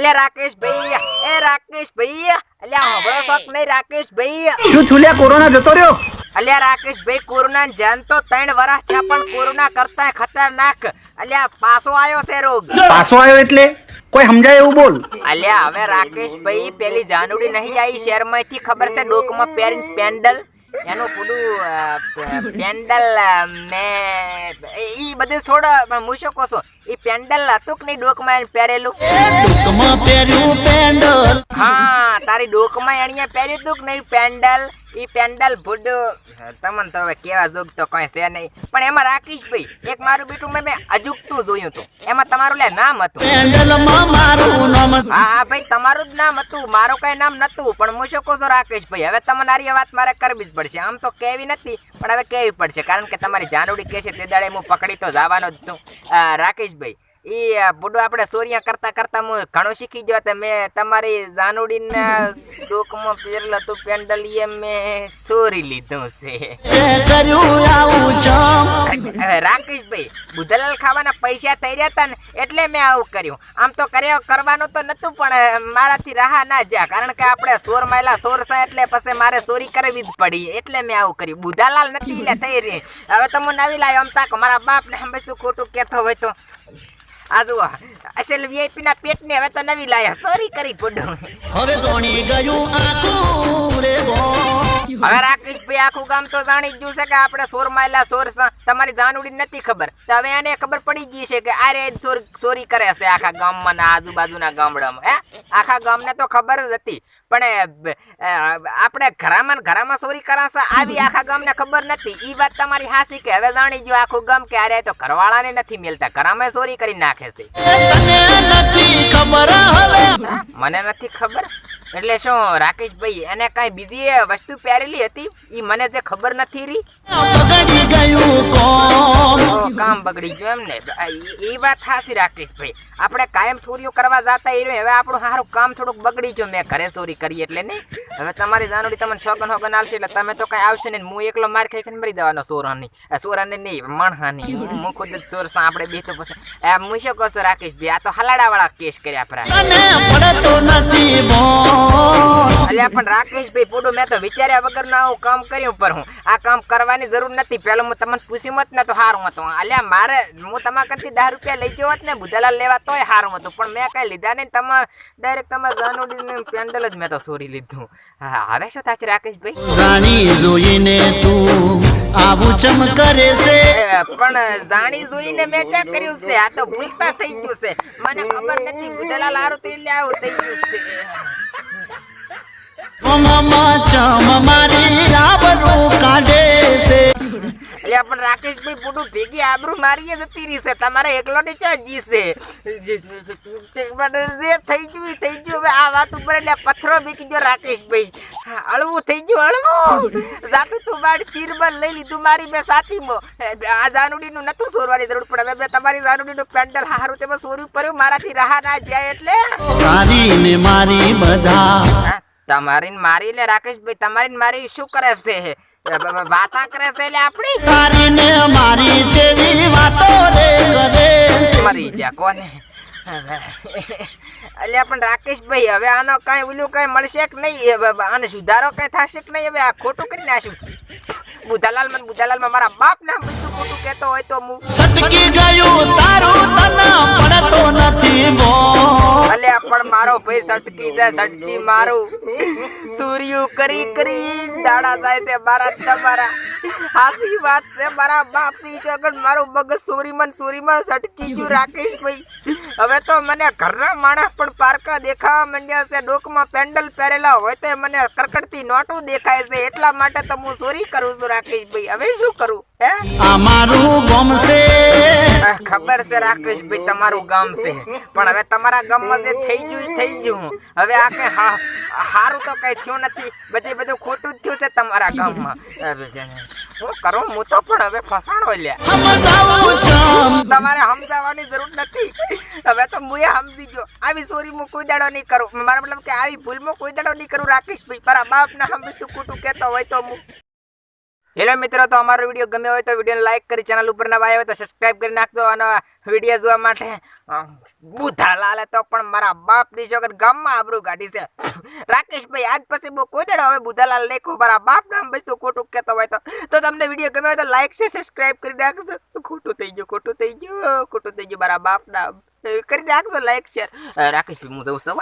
અલ્યા રાકેશ ભાઈ એ રાકેશ ભાઈ અલ્યા હમણાં શોખ નહીં રાકેશ ભાઈ શું થુલ્યા કોરોના જતો રહ્યો? અલ્યા રાકેશ ભાઈ કોરોના જાન તો ત્રણ વર્ષ થયા પણ કોરોના કરતા ખતરનાક. અલ્યા પાછો આવ્યો છે રોગ. પાછો આવ્યો એટલે? કોઈ સમજાય એવું બોલ. અલ્યા હવે રાકેશ ભાઈ પેલી જાનુડી નહીં આવી શહેરમાંથી ખબર છે? ડોકમાં પહેરીને પેન્ડલ. એનું પૂરું પેન્ડલ મે ઈ બધું પણ હું શું કહું છું ઈ પેન્ડલ હતું કે નહીં ડોકમાં પહેર્યું પહેરેલું હા તારી ડોકમાં એણીએ પહેર્યું હતું કે નહીં પેન્ડલ? ઈ પેન્ડલ ફૂડ તમને તો હવે કેવા જોગ તો કઈ છે નહીં. પણ એમાં રાકેશ ભાઈ એક મારું બેટું મેં અજુકતું જોયું હતું એમાં તમારું લે નામ હતું. હા હા ભાઈ તમારું જ નામ હતું. મારું કઈ નામ નતું પણ હું શું કહું છું રાકેશભાઈ હવે તમને આરી વાત મારે કરવી જ પડશે. આમ તો કેવી નથી પણ હવે કેવી પડશે? કારણ કે તમારી જાનુડી કે છે તે દાડે હું પકડી તો જવાનો જ છું. રાકેશભાઈ અ, બુડો આપણે સોરિયા કરતા કરતા હું ઘણું શીખી ગયો તો મેં તમારી જાનુડીના ડોકમાં પહેરેલો તું પેન્ડલ એ મેં સોરી લીધું છે. રાકેશભાઈ બુધલાલ ખાવાના પૈસા થઈ રહ્યા હતા ને એટલે મેં આવું કર્યું. આમ તો કર્યો કરવાનું તો નતું પણ મારાથી રાહા ના જ્યા કારણ કે આપણે સોર માયલા સોર છે એટલે પછી મારે ચોરી કરવી જ પડી. એટલે મેં આવું કર્યું. બુધાલાલ નથી એટલે થઈ રહી હવે તો હું નવી લાવ્યો આમ તાકો મારા બાપ ને હંમેશ તું ખોટું કહેતો હોય તો. આ જુઓ અસલ વીઆઈપી ના પેટ ને હવે તો નવી લાયા. સોરી કરી પડો હવે જોણી ગયું આખું. હવે રાકેશભાઈ આખું ગામ તો જાણી જ ગયું છે કે આપણે સોર માયલા સોર. તમારી જાનુડી નથી ખબર. તો હવે એને ખબર પડી ગઈ છે કે આ રે ચોર ચોરી કરે છે આખા ગામમાં ને આજુબાજુના ગામડામાં હે? આખા ગામને તો ખબર જ હતી. પણ આપણે ઘરામાં ઘરામાં ચોરી કરાશે આવી આખા ગામને ખબર નથી. ઈ વાત તમારી હાસી કે હવે જાણી ગયું આખું ગામ કે આરે તો ઘરવાળાને નથી મેલતા. ઘરામાં ચોરી કરી નાખે છે. તને નથી ખબર હવે. હા? મને નથી ખબર? એટલે શું, રાકેશભાઈ, એને કાંઈ બીજી વસ્તુ પહેરેલી હતી? એ મને જે ખબર નથી રહી? કામ બગડી ગયું એમ ને ઈ વાત થાસી રાકેશ ભાઈ આપણે કાયમ ચોરીઓ કરવા જતા એ હવે આપણું સારું કામ થોડુંક બગડી ગયું. મેં ઘરે ચોરી કરી એટલે નહીં. હવે તમારી જાનુડી તમને શોગન હોગન આવશે એટલે તમે તો કઈ આવશે નહીં. હું એકલો માર ખાઈ મરી દેવાનો સોરાની સોરાને નહીં, મણહાની. હું ખુદ જ સોર આપણે બે તો પછી. હું શું કહું રાકેશભાઈ? આ તો હલાડાવાળા કેસ કર્યા પરા અલ્યા પણ રાકેશભાઈ પોડો મેં તો વિચાર્યા વગર આવું કામ કર્યું પર હું આ કામ કરવાની જરૂર નથી. પેલો હું તમને પૂછી મત ને તો સારું હતું. અલ્યા મારે હું તમારા કરતી દસ રૂપિયા લઈ જવો ને બુધાલાલ લેવા તોય સારું હતું. પણ મેં કઈ લીધા નહીં. તમારે ડાયરેક્ટ તમારે જાનુડી પેન્ડલ જ મેં તો સોરી લીધું. હા હવે શું થશે રાકેશભાઈ? જાણી જોઈને તું આવું ચમ કરે છે? પણ જાણી જોઈને મેં ક્યાં કર્યું છે? આ તો ભૂલતા થઈ ગયું છે. મને ખબર નથી બુધાલાલ હારું તો એટલે આવું થઈ ગયું છે. એટલે પણ રાકેશભાઈ પૂડું ભેગી આબરૂ મારીએ જતી રહી છે. તમારે એકલો ને ચા જીશે જે થઈ ગયું થઈ ગયું. હવે આ વાત ઉપર એટલે પથ્થરો બીકી ગયો રાકેશભાઈ. હા, હળવું થઈ ગયું હળવું. જાતું તું બાડ તીરબલ લઈ લીધું મારી મેં સાતીમાં આ જાનુડીનું નતું સોરવાની જરૂર પણ હવે મેં તમારી જાનુડીનું પેન્ડલ હારું તેમાં સોર્યું પડ્યું. મારાથી રાહ ના જાય એટલે? મારી બધા હા, તમારી ને મારી લે રાકેશભાઈ તમારી મારી શું કરે છે? વાતા કરે છે એટલે આપણી? તારી ને મારી જેવી વાતો રે કરે મરી જા કોને? અલ્યા પણ રાકેશભાઈ હવે આનો કાંઈ ઓલું કાંઈ મળશે કે નહીં? આને સુધારો કાંઈ થશે કે નહીં? હવે આ ખોટું કરી નાખ્યું. બુધાલાલ મને બુધાલાલ મારા બાપ ના બધું ખોટું કહેતો હોય તો હું સટકી ગયું સટકી જાય સટકી મારું. સૂર્યું કરી કરી દાડા જાય છે મારા તમારા. હાસી વાત છે મારા બાપની જગત મારું મગજ સોરીમાં ને સટકી ગયું રાકેશભાઈ હવે તો મને ઘરના માણસ પણ પારકા દેખાવા માંડ્યા છે ડોકમાં પેન્ડલ પહેરેલા હોય તો મને કરકડતી નોટું દેખાય છે એટલા માટે તો હું ચોરી કરું છું રાકેશભાઈ હવે શું કરું હે? આ મારું ગમ છે આ ખબર છે રાકેશભાઈ તમારું ગામ છે. પણ હવે તમારા ગામમાં જે થઈ ગયું થઈ ગયું. હવે આ કઈ સારું તો કઈ થયું નથી. બધી બધું ખોટું થયું છે તમારા ગામમાં. શું કરો હું તો પણ હવે ફસાણો લ્યા. તમારે સમજાવવાની જરૂર નથી. હવે તો હું સમજી ગયો. આવી સોરી હું કોઈ દાડો નહીં કરું. મારા મતલબ કે આવી ભૂલ હું કોઈ દાડો નહીં કરું રાકેશભાઈ. મારા બાપ ને સમજ તું ખોટું કહેતો હોય તો હું હેલો મિત્રો, તો અમારો વીડિયો ગમ્યો હોય તો વિડીયોને લાઈક કરી ચેનલ ઉપર નવા આવ્યો તો સબસ્ક્રાઇબ કરી નાખજો અને વીડિયો જોવા માટે બુધા લાલે તો પણ મારા બાપની છોકર ગામમાં આબરું કાઢી છે. રાકેશભાઈ, આજ પછી બહુ કોઈ દડો હવે બુધાલાલ લેખો, મારા બાપ નામ બસ ખોટું કહેતો હોય તો. તો તમને વીડિયો ગમ્યો હોય તો લાઈક છે સબસ્ક્રાઇબ કરી નાખજો. ખોટું થઈ ગયું, ખોટું થઈ ગયું, ખોટું થઈ ગયું, મારા બાપ નામ. કરી નાખજો લાઈક શેર રાકેશભાઈ, હું જઉં છું